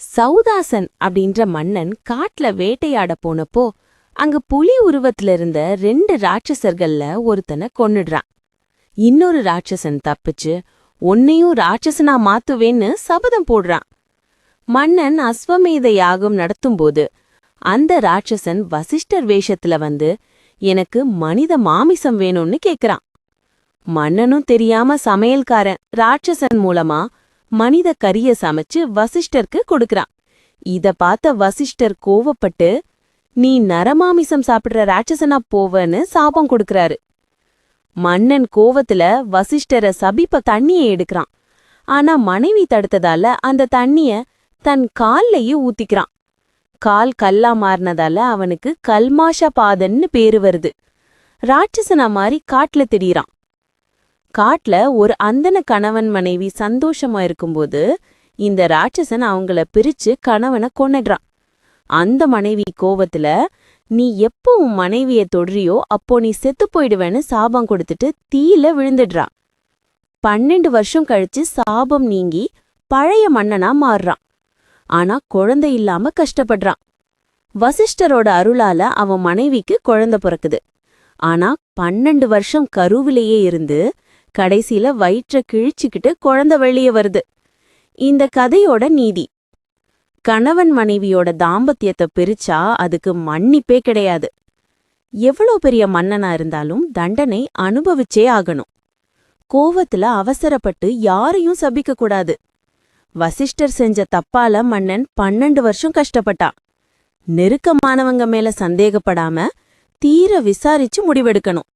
சௌதாசன் அப்படின்ற மன்னன் காட்டுல வேட்டையாட போனப்போ அங்க புலி உருவத்துல இருந்த ரெண்டு ராட்சசர்கள்ல ஒருத்தனை கொன்னுடுறான். இன்னொரு ராட்சசன் தப்பிச்சு உன்னையும் ராட்சசனா மாத்துவேன்னு சபதம் போடுறான். மன்னன் அஸ்வமேத யாகம் நடத்தும்போது அந்த ராட்சசன் வசிஷ்டர் வேஷத்துல வந்து எனக்கு மனித மாமிசம் வேணும்னு கேக்குறான். மன்னனும் தெரியாம சமையல்காரன் ராட்சசன் மூலமா மனித கரிய சமைச்சு வசிஷ்டருக்கு கொடுக்கறான். இத பார்த்த வசிஷ்டர் கோவப்பட்டு நீ நரமாமிசம் சாப்பிடுற ராட்சசனா போவன்னு சாபம் கொடுக்கறாரு. மன்னன் கோவத்துல வசிஷ்டர சபிப்ப தண்ணிய எடுக்கறான். ஆனா மனைவி தடுத்ததால அந்த தண்ணிய தன் கால்லயே ஊத்திக்கிறான். கால் கல்லா மாறினதால அவனுக்கு கல்மாஷ பாதன்னு பேரு வருது. ராட்சசனா மாறி காட்டுல திடீரான். காட்டுல ஒரு அந்தன கணவன் மனைவி சந்தோஷமா இருக்கும்போது இந்த ராட்சசன் அவங்கள பிரிச்சு கணவனை கொன்னுடுறான். அந்த மனைவி கோவத்துல நீ எப்போ உன் மனைவிய தொடுறியோ அப்போ நீ செத்து போயிடுவேன்னு சாபம் கொடுத்துட்டு தீயில விழுந்துடுறான். பன்னெண்டு வருஷம் கழிச்சு சாபம் நீங்கி பழைய மன்னனா மாறுறான். ஆனா குழந்தை இல்லாம கஷ்டப்படுறான். வசிஷ்டரோட அருளால அவன் மனைவிக்கு குழந்தை பிறக்குது. ஆனா பன்னெண்டு வருஷம் கருவிலேயே இருந்து கடைசியில வயிற்ற கிழிச்சுக்கிட்டு குழந்தை வெளியே வருது. இந்த கதையோட நீதி. கணவன் மனைவியோட தாம்பத்தியத்தை பிரிச்சா அதுக்கு மன்னிப்பே கிடையாது. எவ்வளோ பெரிய மன்னனா இருந்தாலும் தண்டனை அனுபவிச்சே ஆகணும். கோவத்துல அவசரப்பட்டு யாரையும் சபிக்க கூடாது. வசிஷ்டர் செஞ்ச தப்பால மன்னன் பன்னெண்டு வருஷம் கஷ்டப்பட்டான் நெருக்கமானவங்க மேல சந்தேகப்படாம தீர விசாரிச்சு முடிவெடுக்கணும்.